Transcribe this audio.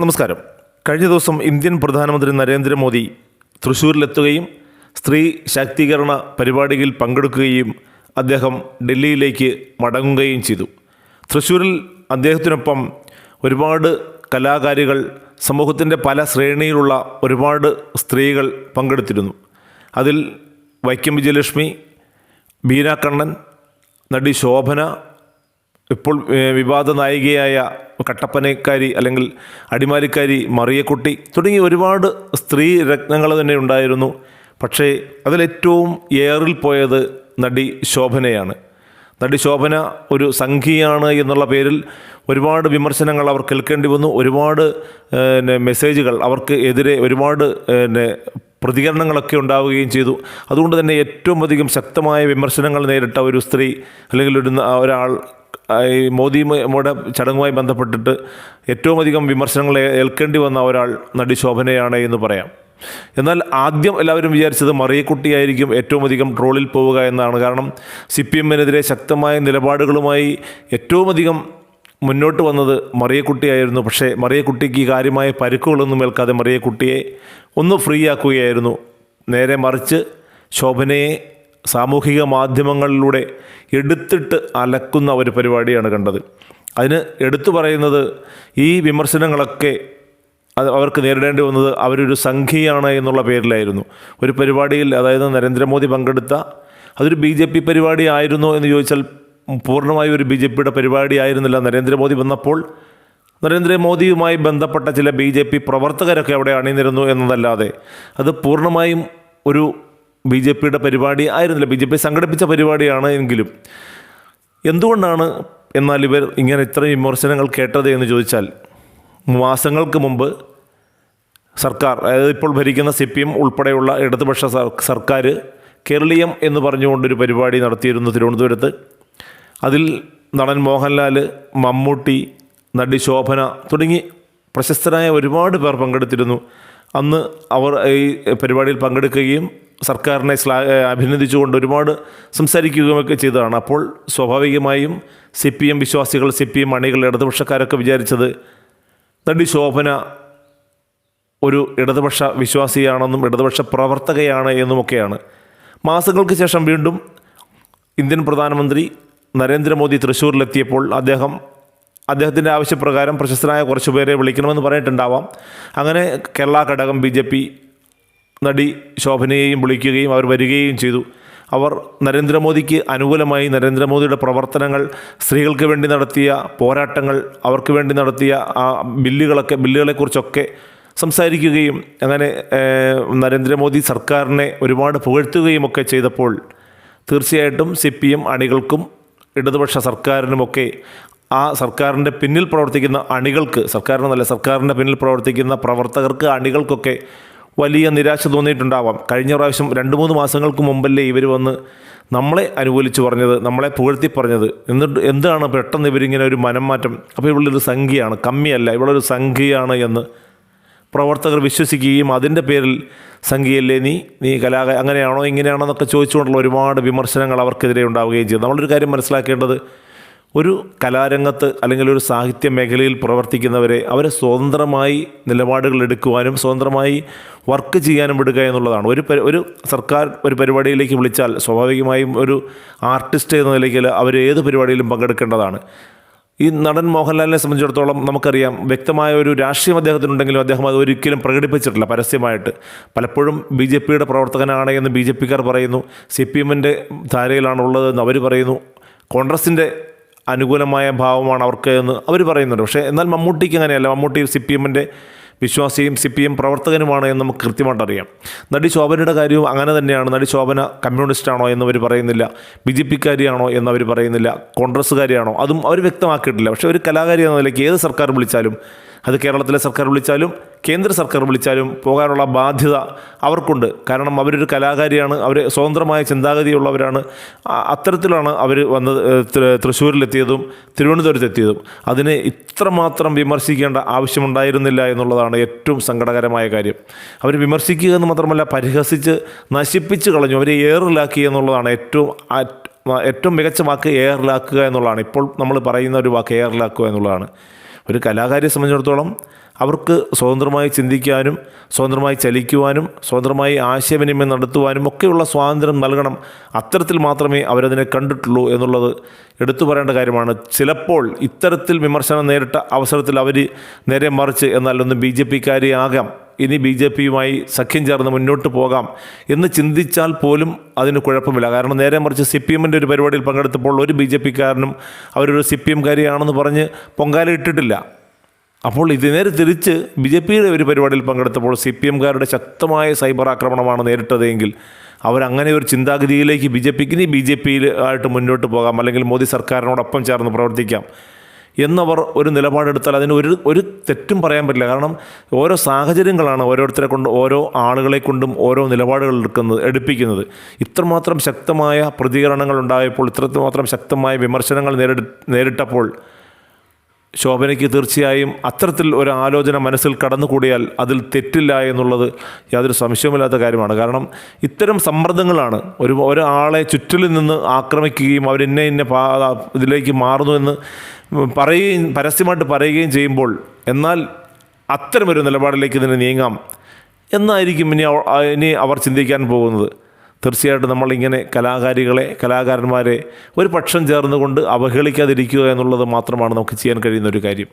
നമസ്കാരം. കഴിഞ്ഞ ദിവസം ഇന്ത്യൻ പ്രധാനമന്ത്രി നരേന്ദ്രമോദി തൃശ്ശൂരിലെത്തുകയും സ്ത്രീ ശാക്തീകരണ പരിപാടിയിൽ പങ്കെടുക്കുകയും അദ്ദേഹം ഡൽഹിയിലേക്ക് മടങ്ങുകയും ചെയ്തു. തൃശ്ശൂരിൽ അദ്ദേഹത്തിനൊപ്പം ഒരുപാട് കലാകാരികൾ സമൂഹത്തിന്റെ പല ശ്രേണിയിലുള്ള ഒരുപാട് സ്ത്രീകൾ പങ്കെടുത്തിരുന്നു. അതിൽ വൈക്കം വിജയലക്ഷ്മി ബീനാ കണ്ണൻ നടി ശോഭന ഇപ്പോൾ വിവാദ നായികയായ കട്ടപ്പനക്കാരി അല്ലെങ്കിൽ അടിമാലിക്കാരി മറിയക്കുട്ടി തുടങ്ങി ഒരുപാട് സ്ത്രീ രത്നങ്ങൾ തന്നെ ഉണ്ടായിരുന്നു. പക്ഷേ അതിലേറ്റവും ഏറിൽ പോയത് നടി ശോഭനയാണ്. നടി ശോഭന ഒരു സംഘിയാണ് എന്നുള്ള പേരിൽ ഒരുപാട് വിമർശനങ്ങൾ അവർ കേൾക്കേണ്ടി വന്നു. ഒരുപാട് മെസ്സേജുകൾ അവർക്ക് എതിരെ ഒരുപാട് പ്രതികരണങ്ങളൊക്കെ ഉണ്ടാവുകയും ചെയ്തു. അതുകൊണ്ട് തന്നെ ഏറ്റവും അധികം ശക്തമായ വിമർശനങ്ങൾ നേരിട്ട ഒരു സ്ത്രീ അല്ലെങ്കിൽ ഒരു ഒരാൾ ഈ മോദിയുടെ ചടങ്ങുമായി ബന്ധപ്പെട്ടിട്ട് ഏറ്റവും അധികം വിമർശനങ്ങൾ ഏൽക്കേണ്ടി വന്ന ഒരാൾ നടി ശോഭനയാണ് എന്ന് പറയാം. എന്നാൽ ആദ്യം എല്ലാവരും വിചാരിച്ചത് മറിയക്കുട്ടിയായിരിക്കും ഏറ്റവും അധികം ട്രോളിൽ പോവുക എന്നാണ്. കാരണം സി പി എമ്മിനെതിരെ ശക്തമായ നിലപാടുകളുമായി ഏറ്റവും അധികം മുന്നോട്ട് വന്നത് മറിയക്കുട്ടിയായിരുന്നു. പക്ഷേ മറിയക്കുട്ടിക്ക് കാര്യമായ പരുക്കുകളൊന്നും ഏൽക്കാതെ മറിയക്കുട്ടിയെ ഒന്ന് ഫ്രീ ആക്കുകയായിരുന്നു നേരെ മറിച്ച് ശോഭനയെ സാമൂഹിക മാധ്യമങ്ങളിലൂടെ എടുത്തിട്ട് അലക്കുന്ന ഒരു പരിപാടിയാണ് കണ്ടത്. അതിന് എടുത്തു പറയുന്നത് ഈ വിമർശനങ്ങളൊക്കെ അത് അവർക്ക് നേരിടേണ്ടി വന്നത് അവരൊരു സംഖ്യയാണ് എന്നുള്ള പേരിലായിരുന്നു. ഒരു പരിപാടിയിൽ അതായത് നരേന്ദ്രമോദി പങ്കെടുത്ത അതൊരു ബി ജെ പി പരിപാടി ആയിരുന്നോ എന്ന് ചോദിച്ചാൽ പൂർണമായി ഒരു ബി ജെ പിയുടെ പരിപാടി ആയിരുന്നില്ല. നരേന്ദ്രമോദി വന്നപ്പോൾ നരേന്ദ്രമോദിയുമായി ബന്ധപ്പെട്ട ചില ബി ജെ പി പ്രവർത്തകരൊക്കെ അവിടെ അണിനിരുന്നു എന്നതല്ലാതെ അത് പൂർണമായും ഒരു ബി ജെ പിയുടെ പരിപാടി ആയിരുന്നില്ല. ബി ജെ പി സംഘടിപ്പിച്ച പരിപാടിയാണ് എങ്കിലും. എന്തുകൊണ്ടാണ് എന്നാൽ ഇവർ ഇങ്ങനെ ഇത്രയും വിമർശനങ്ങൾ കേട്ടത് എന്ന് ചോദിച്ചാൽ മാസങ്ങൾക്ക് മുമ്പ് സർക്കാർ അതായത് ഇപ്പോൾ ഭരിക്കുന്ന സി പി എം ഉൾപ്പെടെയുള്ള ഇടതുപക്ഷ സർക്കാർ കേരളീയം എന്ന് പറഞ്ഞുകൊണ്ടൊരു പരിപാടി നടത്തിയിരുന്നു തിരുവനന്തപുരത്ത്. അതിൽ നടൻ മോഹൻലാൽ മമ്മൂട്ടി നടി ശോഭന തുടങ്ങി പ്രശസ്തരായ ഒരുപാട് പേർ പങ്കെടുത്തിരുന്നു. അന്ന് അവർ ഈ പരിപാടിയിൽ പങ്കെടുക്കുകയും സർക്കാരിനെ ശ്ലാ അഭിനന്ദിച്ചുകൊണ്ട് ഒരുപാട് സംസാരിക്കുകയൊക്കെ ചെയ്തതാണ്. അപ്പോൾ സ്വാഭാവികമായും സി പി എം വിശ്വാസികൾ സി പി എം അണികൾ ഇടതുപക്ഷക്കാരൊക്കെ വിചാരിച്ചത് നടി ശോഭന ഒരു ഇടതുപക്ഷ വിശ്വാസിയാണെന്നും ഇടതുപക്ഷ പ്രവർത്തകയാണ് എന്നുമൊക്കെയാണ്. മാസങ്ങൾക്ക് ശേഷം വീണ്ടും ഇന്ത്യൻ പ്രധാനമന്ത്രി നരേന്ദ്രമോദി തൃശ്ശൂരിലെത്തിയപ്പോൾ അദ്ദേഹം അദ്ദേഹത്തിന്റെ ആവശ്യപ്രകാരം പ്രശസ്തനായ കുറച്ച് പേരെ വിളിക്കണമെന്ന് പറഞ്ഞിട്ടുണ്ടാവാം. അങ്ങനെ കേരള ഘടകം ബി ജെ പി നടി ശോഭനയെയും വിളിക്കുകയും അവർ വരികയും ചെയ്തു. അവർ നരേന്ദ്രമോദിക്ക് അനുകൂലമായി നരേന്ദ്രമോദിയുടെ പ്രവർത്തനങ്ങൾ സ്ത്രീകൾക്ക് വേണ്ടി നടത്തിയ പോരാട്ടങ്ങൾ അവർക്ക് വേണ്ടി നടത്തിയ ആ ബില്ലുകളൊക്കെ ബില്ലുകളെക്കുറിച്ചൊക്കെ സംസാരിക്കുകയും അങ്ങനെ നരേന്ദ്രമോദി സർക്കാരിനെ ഒരുപാട് പുകഴ്ത്തുകയും ഒക്കെ ചെയ്തപ്പോൾ തീർച്ചയായിട്ടും സി പി എം അണികൾക്കും ഇടതുപക്ഷ സർക്കാരിനുമൊക്കെ ആ സർക്കാരിന്റെ പിന്നിൽ പ്രവർത്തിക്കുന്ന അണികൾക്ക് സർക്കാരിനല്ല സർക്കാരിന്റെ പിന്നിൽ പ്രവർത്തിക്കുന്ന പ്രവർത്തകർക്ക് അണികൾക്കൊക്കെ വലിയ നിരാശ തോന്നിയിട്ടുണ്ടാവാം. കഴിഞ്ഞ പ്രാവശ്യം രണ്ട് മൂന്ന് മാസങ്ങൾക്ക് മുമ്പല്ലേ ഇവർ വന്ന് നമ്മളെ അനുകൂലിച്ച് പറഞ്ഞത് നമ്മളെ പുകഴ്ത്തി പറഞ്ഞത്. എന്നിട്ട് എന്താണ് പെട്ടെന്ന് ഇവരിങ്ങനെ ഒരു മനം മാറ്റം അപ്പോൾ ഇവളൊരു സംഖ്യയാണ്. കമ്മിയല്ല ഇവളൊരു സംഖ്യയാണ് എന്ന് പ്രവർത്തകർ വിശ്വസിക്കുകയും അതിന്റെ പേരിൽ സംഖ്യയല്ലേ നീ നീ കലാക അങ്ങനെയാണോ ഇങ്ങനെയാണോ എന്നൊക്കെ ചോദിച്ചുകൊണ്ടുള്ള ഒരുപാട് വിമർശനങ്ങൾ അവർക്കെതിരെ ഉണ്ടാവുകയും ചെയ്തു. നമ്മളൊരു കാര്യം മനസ്സിലാക്കേണ്ടത് ഒരു കലാരംഗത്ത് അല്ലെങ്കിൽ ഒരു സാഹിത്യ മേഖലയിൽ പ്രവർത്തിക്കുന്നവരെ അവരെ സ്വതന്ത്രമായി നിലപാടുകൾ എടുക്കുവാനും സ്വതന്ത്രമായി വർക്ക് ചെയ്യാനും വിടുക എന്നുള്ളതാണ്. ഒരു ഒരു സർക്കാർ ഒരു പരിപാടിയിലേക്ക് വിളിച്ചാൽ സ്വാഭാവികമായും ഒരു ആർട്ടിസ്റ്റ് എന്ന നിലയ്ക്ക് അവർ ഏത് പരിപാടിയിലും പങ്കെടുക്കേണ്ടതാണ്. ഈ നടൻ മോഹൻലാലിനെ സംബന്ധിച്ചിടത്തോളം നമുക്കറിയാം വ്യക്തമായ ഒരു രാഷ്ട്രീയം അദ്ദേഹത്തിനുണ്ടെങ്കിലും അദ്ദേഹം അത് ഒരിക്കലും പ്രകടിപ്പിച്ചിട്ടില്ല പരസ്യമായിട്ട്. പലപ്പോഴും ബി ജെ പിയുടെ പ്രവർത്തകനാണ് എന്ന് ബി ജെ പിക്കാർ പറയുന്നു. സി പി എമ്മിന്റെ ധാരയിലാണുള്ളതെന്ന് അവർ പറയുന്നു. കോൺഗ്രസിന്റെ അനുകൂലമായ ഭാവമാണ് അവർക്ക് എന്ന് അവർ പറയുന്നുണ്ട്. പക്ഷേ എന്നാൽ മമ്മൂട്ടിക്ക് അങ്ങനെയല്ല. മമ്മൂട്ടി സി പി എമ്മിന്റെ വിശ്വാസിയും സി പി എം പ്രവർത്തകനുമാണ് എന്ന് നമുക്ക് കൃത്യമായിട്ട് അറിയാം. നടി ശോഭനയുടെ കാര്യവും അങ്ങനെ തന്നെയാണ്. നടി ശോഭന കമ്മ്യൂണിസ്റ്റാണോ എന്നവർ പറയുന്നില്ല. ബി ജെ പിക്കാരിയാണോ എന്നവർ പറയുന്നില്ല. കോൺഗ്രസ്സുകാരിയാണോ? അതും അവർ വ്യക്തമാക്കിയിട്ടില്ല. പക്ഷേ ഒരു കലാകാരി എന്ന നിലയ്ക്ക് ഏത് സർക്കാർ വിളിച്ചാലും അത് കേരളത്തിലെ സർക്കാർ വിളിച്ചാലും കേന്ദ്ര സർക്കാർ വിളിച്ചാലും പോകാനുള്ള ബാധ്യത അവർക്കുണ്ട്. കാരണം അവരൊരു കലാകാരിയാണ് അവർ സ്വതന്ത്രമായ ചിന്താഗതിയുള്ളവരാണ്. അത്തരത്തിലാണ് അവർ വന്നത് തൃശ്ശൂരിലെത്തിയതും തിരുവനന്തപുരത്തെത്തിയതും. അതിനെ ഇത്രമാത്രം വിമർശിക്കേണ്ട ആവശ്യമുണ്ടായിരുന്നില്ല എന്നുള്ളതാണ് ഏറ്റവും സങ്കടകരമായ കാര്യം. അവർ വിമർശിക്കുക എന്ന് മാത്രമല്ല പരിഹസിച്ച് നശിപ്പിച്ച് കളഞ്ഞു അവരെ ഏറിലാക്കി എന്നുള്ളതാണ് ഏറ്റവും ഏറ്റവും മികച്ച വാക്ക് എയറിലാക്കുക എന്നുള്ളതാണ്. ഇപ്പോൾ നമ്മൾ പറയുന്ന ഒരു വാക്ക് എയറിലാക്കുക എന്നുള്ളതാണ്. ഒരു കലാകാരിയെ സംബന്ധിച്ചിടത്തോളം അവർക്ക് സ്വതന്ത്രമായി ചിന്തിക്കാനും സ്വതന്ത്രമായി ചലിക്കുവാനും സ്വതന്ത്രമായി ആശയവിനിമയം നടത്തുവാനും ഒക്കെയുള്ള സ്വാതന്ത്ര്യം നൽകണം. അത്തരത്തിൽ മാത്രമേ അവരതിനെ കണ്ടിട്ടുള്ളൂ എന്നുള്ളത് എടുത്തു പറയേണ്ട കാര്യമാണ്. ചിലപ്പോൾ ഇത്തരത്തിൽ വിമർശനം നേരിട്ട അവസരത്തിൽ അവർ നേരെ മറിച്ച് എന്നാലൊന്ന് ബി ജെ പിക്കാരിയാകാം. ഇനി ബി ജെ പിയുമായി സഖ്യം ചേർന്ന് മുന്നോട്ട് പോകാം എന്ന് ചിന്തിച്ചാൽ പോലും അതിന് കുഴപ്പമില്ല. കാരണം നേരെ മറിച്ച് സി പി എമ്മിന്റെ ഒരു പരിപാടിയിൽ പങ്കെടുത്തപ്പോൾ ഒരു ബി ജെ പിക്കാരനും അവരൊരു സി പി എംകാരിയാണെന്ന് പറഞ്ഞ് പൊങ്കാല ഇട്ടിട്ടില്ല. അപ്പോൾ ഇത് നേരെ തിരിച്ച് ബി ജെ പിയുടെ ഒരു പരിപാടിയിൽ പങ്കെടുത്തപ്പോൾ സി പി എംകാരുടെ ശക്തമായ സൈബർ ആക്രമണമാണ് നേരിട്ടതെങ്കിൽ അവരങ്ങനെ ഒരു ചിന്താഗതിയിലേക്ക് ബി ജെ പിക്ക് ഇനി ബി ജെ പിയിൽ ആയിട്ട് മുന്നോട്ട് പോകാം. അല്ലെങ്കിൽ മോദി സർക്കാരിനോടൊപ്പം ചേർന്ന് പ്രവർത്തിക്കാം. എന്നവർ ഒരു നിലപാടെടുത്താൽ അതിന് ഒരു ഒരു തെറ്റും പറയാൻ പറ്റില്ല. കാരണം ഓരോ സാഹചര്യങ്ങളാണ് ഓരോരുത്തരെ കൊണ്ട് ഓരോ ആളുകളെ കൊണ്ടും ഓരോ നിലപാടുകൾ എടുക്കുന്നത് എടുപ്പിക്കുന്നത്. ഇത്രമാത്രം ശക്തമായ പ്രതികരണങ്ങൾ ഉണ്ടായപ്പോൾ ഇത്രമാത്രം ശക്തമായ വിമർശനങ്ങൾ നേരിട നേരിട്ടപ്പോൾ ശോഭനയ്ക്ക് തീർച്ചയായും അത്തരത്തിൽ ഒരു ആലോചന മനസ്സിൽ കടന്നുകൂടിയാൽ അതിൽ തെറ്റില്ല എന്നുള്ളത് യാതൊരു സംശയമില്ലാത്ത കാര്യമാണ്. കാരണം ഇത്തരം സമ്മർദ്ദങ്ങളാണ് ഒരു ഒരാളെ ചുറ്റിൽ നിന്ന് ആക്രമിക്കുകയും അവർ ഇന്ന ഇതിലേക്ക് മാറുന്നു എന്ന് പറയുകയും പരസ്യമായിട്ട് പറയുകയും ചെയ്യുമ്പോൾ എന്നാൽ അത്തരമൊരു നിലപാടിലേക്ക് ഇതിനെ നീങ്ങാം. എന്നായിരിക്കും ഇനി ഇനി അവർ ചിന്തിക്കാൻ പോകുന്നത്. തീർച്ചയായിട്ടും നമ്മളിങ്ങനെ കലാകാരികളെ കലാകാരന്മാരെ ഒരു പക്ഷം ചേർന്നുകൊണ്ട് അവഹേളിക്കാതിരിക്കുക എന്നുള്ളത് മാത്രമാണ് നമുക്ക് ചെയ്യാൻ കഴിയുന്ന ഒരു കാര്യം.